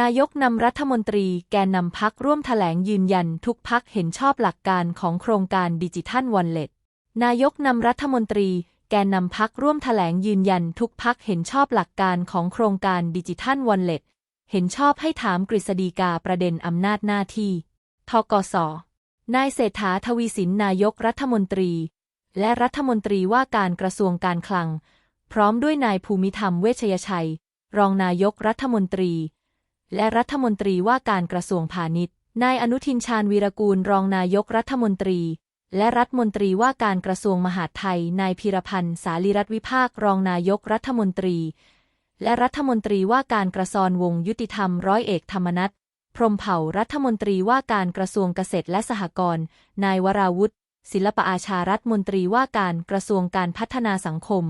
นายกนำรัฐมนตรีแกนนำพักร่วมแถลงยืนยันทุกพักเห็นชอบหลักการของโครงการดิจิทัลวอลเล็ต นายกนำรัฐมนตรีแกนนำพักร่วมแถลงยืนยันทุกพักเห็นชอบหลักการของโครงการดิจิทัลวอลเล็ต เห็นชอบให้ถามกฤษฎีกาประเด็นอำนาจหน้าที่ ทกส นายเศรษฐาทวีสินนายกรัฐมนตรี และรัฐมนตรีว่าการกระทรวงการคลัง พร้อมด้วยนายภูมิธรรมเวชยชัย รองนายกรัฐมนตรี และรัฐมนตรีว่าการกระทรวงพาณิชย์ นายอนุทินชาญวีรกูลรองนายกรัฐมนตรี และรัฐมนตรีว่าการกระทรวงมหาดไทย นายพีรพันธ์ สาลีรัฐวิภาครองนายกรัฐมนตรี และรัฐมนตรีว่าการกระทรวงวงยุติธรรมร้อยเอกธรรมนัฐพรมเผ่ารัฐมนตรีว่าการกระทรวงเกษตรและสหกรณ์ นายวราวุฒิศิลปอาชารัฐมนตรีว่าการกระทรวงการพัฒนาสังคม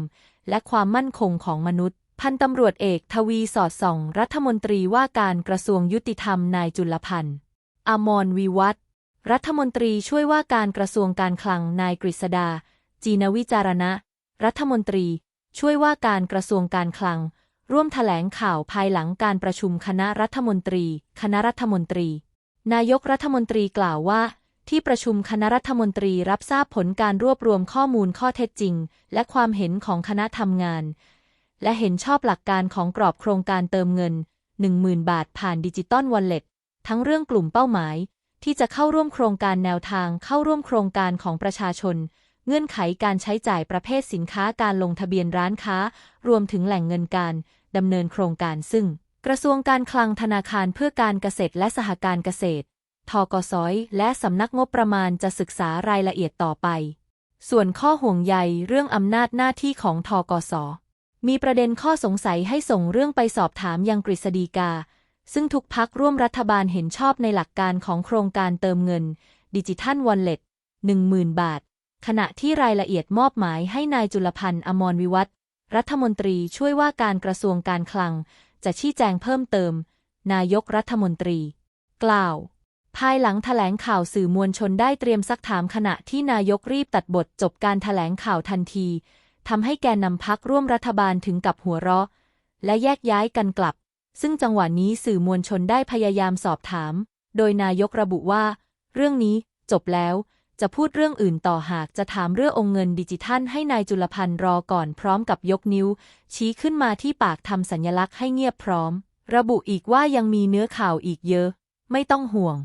และความมั่นคงของมนุษย์ พันตำรวจเอกทวีสอดส่อง รัฐมนตรีว่าการกระทรวงยุติธรรมนายจุลพันธ์อมรวิวัฒรัฐมนตรีช่วยว่าการกระทรวงการคลังนายกฤษดา จีนวิจารณะ รัฐมนตรี ช่วยว่าการกระทรวงการคลัง ร่วมแถลงข่าวภายหลังการประชุมคณะรัฐมนตรี คณะรัฐมนตรี นายกรัฐมนตรีกล่าวว่า ที่ประชุมคณะรัฐมนตรีรับทราบผลการรวบรวมข้อมูลข้อเท็จจริง และความเห็นของคณะทำงาน และเห็นชอบหลักการของกรอบโครงการเติมเงิน 10,000 บาทผ่านดิจิตอลวอลเล็ตทั้งเรื่องกลุ่มเป้าหมาย ที่จะเข้าร่วมโครงการแนวทางเข้าร่วมโครงการของประชาชน เงื่อนไขการใช้จ่ายประเภทสินค้าการลงทะเบียนร้านค้า รวมถึงแหล่งเงินการดำเนินโครงการซึ่ง กระทรวงการคลังธนาคารเพื่อการเกษตรและสหการเกษตรทกสและสำนักงบประมาณจะศึกษารายละเอียดต่อไป ส่วนข้อห่วงใยเรื่องอำนาจหน้าที่ของทกส มีประเด็นข้อสงสัยให้ส่งเรื่องไปสอบถามยังกฤษฎีกา ซึ่งทุกพักร่วมรัฐบาลเห็นชอบในหลักการของโครงการเติมเงิน ดิจิทัลวอลเล็ต10,000 บาท ขณะที่รายละเอียดมอบหมายให้นายจุลพันธ์อมรวิวัฒรัฐมนตรีช่วยว่าการกระทรวงการคลัง จะชี้แจงเพิ่มเติม นายกรัฐมนตรี กล่าว ภายหลังแถลงข่าวสื่อมวลชนได้เตรียมซักถามขณะที่นายกรีบตัดบทจบการแถลงข่าวทันที ทำให้แกนนำพักร่วมรัฐบาลถึงกับหัวเราะ และแยกย้ายกันกลับ ซึ่งจังหวะนี้สื่อมวลชนได้พยายามสอบถาม โดยนายกระบุว่า เรื่องนี้จบแล้ว จะพูดเรื่องอื่นต่อหากจะถามเรื่ององค์เงินดิจิทัลให้นายจุลพันธ์รอก่อนพร้อมกับยกนิ้ว ชี้ขึ้นมาที่ปากทำสัญลักษณ์ให้เงียบพร้อม ระบุอีกว่ายังมีเนื้อข่าวอีกเยอะ ไม่ต้องห่วง